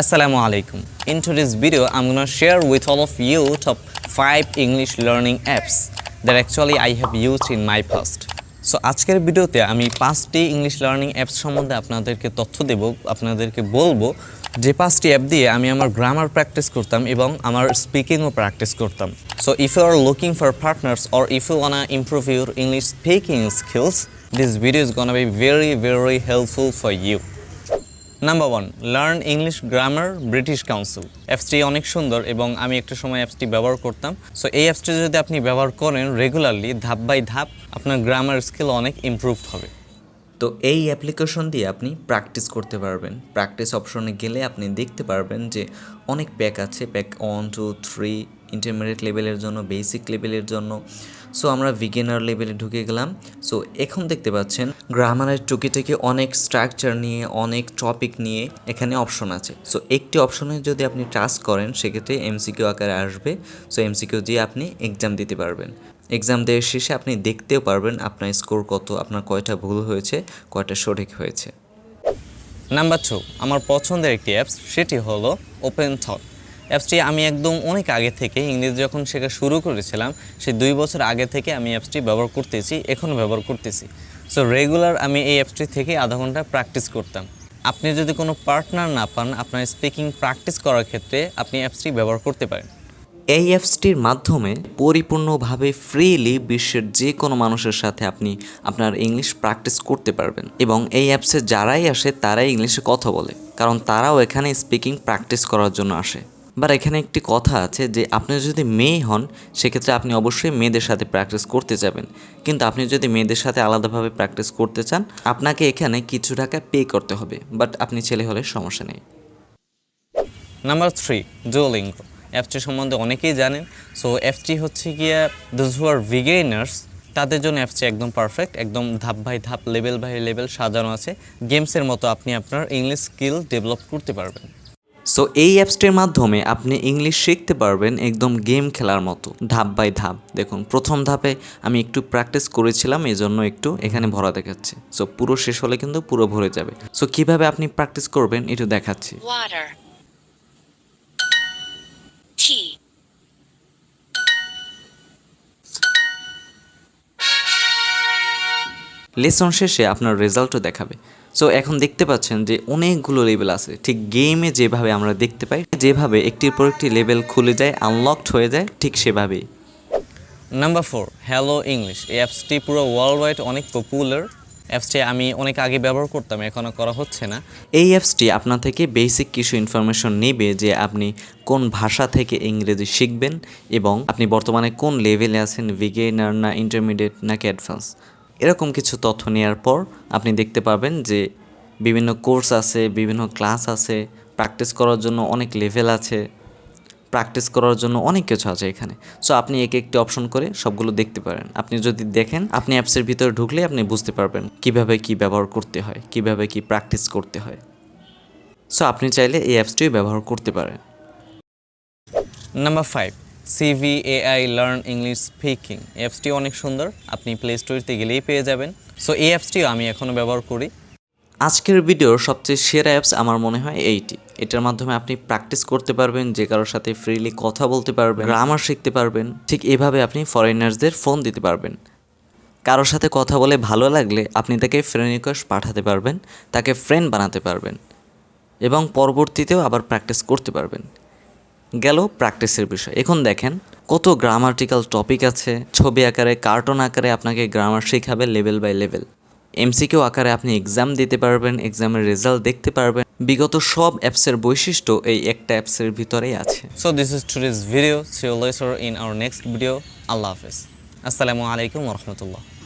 Assalamu alaikum. In today's video, I'm gonna share with all of you top 5 English learning apps that actually I have used in my past. So আজকের ভিডিওতে আমি পাঁচটি English learning apps সম্বন্ধে আপনাদেরকে তথ্য দেব আপনাদেরকে বলব যে পাঁচটি অ্যাপ দিয়ে আমি আমার গ্রামার প্র্যাকটিস করতাম এবং আমার স্পিকিংও প্র্যাকটিস করতাম so if you are looking for partners or if you wanna improve your English speaking skills this video is gonna be very very helpful for you number one learn English grammar British council অ্যাপসটি অনেক সুন্দর এবং আমি একটা সময় অ্যাপসটি ব্যবহার করতাম। সো এই অ্যাপসটি যদি আপনি ব্যবহার করেন রেগুলারলি ধাপ বাই ধাপ, আপনার গ্রামার স্কিল অনেক ইমপ্রুভড হবে। তো এই অ্যাপ্লিকেশন দিয়ে আপনি প্র্যাকটিস করতে পারবেন। প্র্যাকটিস অপশনে গেলে আপনি দেখতে পারবেন যে অনেক প্যাক আছে। Pack one two three intermediate লেভেলের জন্য বেসিক লেভেলের জন্য। সো আমরা বিগিনার লেভেলে ঢুকে গেলাম। সো এখন দেখতে পাচ্ছেন গ্রামারের টুকি থেকে অনেক স্ট্রাকচার নিয়ে, অনেক টপিক নিয়ে এখানে অপশন আছে। সো একটি অপশনে যদি আপনি টাচ করেন, সেক্ষেত্রে এমসিকিউ আকারে আসবে। সো এমসিকিউ দিয়ে আপনি এক্সাম দিতে পারবেন। এক্সাম দেওয়ার শেষে আপনি দেখতেও পারবেন আপনার স্কোর কত, আপনার কয়টা ভুল হয়েছে, কয়টা সঠিক হয়েছে। নাম্বার টু আমার পছন্দের একটি অ্যাপস সেটি হলো ওপেন থট অ্যাপসটি আমি একদম অনেক আগে থেকে ইংরেজি যখন শেখা শুরু করেছিলাম, সেই দুই বছর আগে থেকে আমি অ্যাপসটি ব্যবহার করতেছি এখনও ব্যবহার করতেছি। সো রেগুলার আমি এই অ্যাপসটি থেকে আধা ঘণ্টা প্র্যাকটিস করতাম। আপনি যদি কোনো পার্টনার না পান, আপনার স্পিকিং প্র্যাকটিস করার ক্ষেত্রে আপনি অ্যাপসটি ব্যবহার করতে পারেন। এই অ্যাপসটির মাধ্যমে পরিপূর্ণভাবে ফ্রিলি বিশ্বের যে কোনো মানুষের সাথে আপনি আপনার ইংলিশ প্র্যাকটিস করতে পারবেন এবং এই অ্যাপসে যারাই আসে, তারাই ইংলিশে কথা বলে, কারণ তারাও এখানে স্পিকিং প্র্যাকটিস করার জন্য আসে। বাট এখানে একটি কথা আছে যে আপনি যদি মেয়ে হন, সেক্ষেত্রে আপনি অবশ্যই মেয়েদের সাথে প্র্যাকটিস করতে যাবেন। কিন্তু আপনি যদি মেয়েদের সাথে আলাদাভাবে প্র্যাকটিস করতে চান, আপনাকে এখানে কিছু টাকা পে করতে হবে। বাট আপনি ছেলে হলে সমস্যা নেই। নাম্বার থ্রি ডুওলিঙ্গো অ্যাপটি সম্বন্ধে অনেকেই জানেন। সো অ্যাপসটি হচ্ছে গিয়া দোজ হু আর বিগেনার্স তাদের জন্য অ্যাপসটি একদম পারফেক্ট একদম ধাপ বাই ধাপ লেভেল বাই লেভেল সাজানো আছে। গেমসের মতো আপনি আপনার ইংলিশ স্কিল ডেভেলপ করতে পারবেন। সো এই অ্যাপসটির মাধ্যমে আপনি ইংলিশ শিখতে পারবেন একদম গেম খেলার মতো ধাপ বাই ধাপ। দেখুন প্রথম ধাপে আমি একটু প্র্যাকটিস করেছিলাম এই জন্য একটু এখানে ভরা দেখাচ্ছে। সো পুরো শেষ হলে কিন্তু পুরো ভরে যাবে। সো কীভাবে আপনি প্র্যাকটিস করবেন একটু দেখাচ্ছি। লেসন শেষে আপনার রেজাল্টও দেখাবে। সো এখন দেখতে পাচ্ছেন যে অনেকগুলো লেভেল আছে। ঠিক গেমে যেভাবে আমরা দেখতে পাই যেভাবে একটির পর একটি লেভেল খুলে যায় আনলকড হয়ে যায় ঠিক সেভাবেই। নাম্বার ফোর হ্যালো ইংলিশ এই অ্যাপসটি পুরো ওয়ার্ল্ড ওয়াইড অনেক পপুলার অ্যাপসটি আমি অনেক আগে ব্যবহার করতাম এখনও করা হচ্ছে না। এই অ্যাপসটি আপনার থেকে বেসিক কিছু ইনফরমেশন নেবে যে আপনি কোন ভাষা থেকে ইংরেজি শিখবেন এবং আপনি বর্তমানে কোন লেভেলে আছেন বিগেনার না ইন্টারমিডিয়েট নাকি অ্যাডভান্স এরকম কিছু তথ্য নেওয়ার পর আপনি দেখতে পাবেন যে বিভিন্ন কোর্স আছে, বিভিন্ন ক্লাস আছে, প্র্যাকটিস করার জন্য অনেক লেভেল আছে, প্র্যাকটিস করার জন্য অনেক কিছু আছে এখানে। সো আপনি এক একটি অপশন করে সবগুলো দেখতে পারেন। আপনি যদি দেখেন, আপনি অ্যাপসের ভিতরে ঢুকলে আপনি বুঝতে পারবেন কীভাবে কি ব্যবহার করতে হয়, কীভাবে কি প্র্যাকটিস করতে হয়। সো আপনি চাইলে এই অ্যাপসটিও ব্যবহার করতে পারেন। Number five CV AI learn English speaking অ্যাপসটি অনেক সুন্দর। আপনি প্লে স্টোরিতে গেলেই পেয়ে যাবেন। সো এই অ্যাপসটিও আমি এখনও ব্যবহার করি। আজকের ভিডিওর সবচেয়ে সেরা অ্যাপস আমার মনে হয় এইটি। এটার মাধ্যমে আপনি প্র্যাকটিস করতে পারবেন, যে কারোর সাথে ফ্রিলি কথা বলতে পারবেন গ্রামার শিখতে পারবেন, ঠিক এভাবে আপনি ফরেনার্সদের ফোন দিতে পারবেন। কারোর সাথে কথা বলে ভালো লাগলে আপনি তাকে ফ্রেন্ড রিকোয়েস্ট পাঠাতে পারবেন, তাকে ফ্রেন্ড বানাতে পারবেন এবং পরবর্তীতেও আবার প্র্যাকটিস করতে পারবেন। গেল প্র্যাকটিসের বিষয় এখন দেখেন কত গ্রামাটিক্যাল টপিক আছে, ছবি আকারে, কার্টুন আকারে আপনাকে গ্রামার শেখাবে লেভেল বাই লেভেল এমসিকিউ আকারে আপনি এক্সাম দিতে পারবেন এক্সামের রেজাল্ট দেখতে পারবেন বিগত সব অ্যাপসের বৈশিষ্ট্য এই একটা অ্যাপসের ভিতরেই আছে so this is today's video in our next video. Allah Hafiz. Assalamu alaikum wa rahmatullah.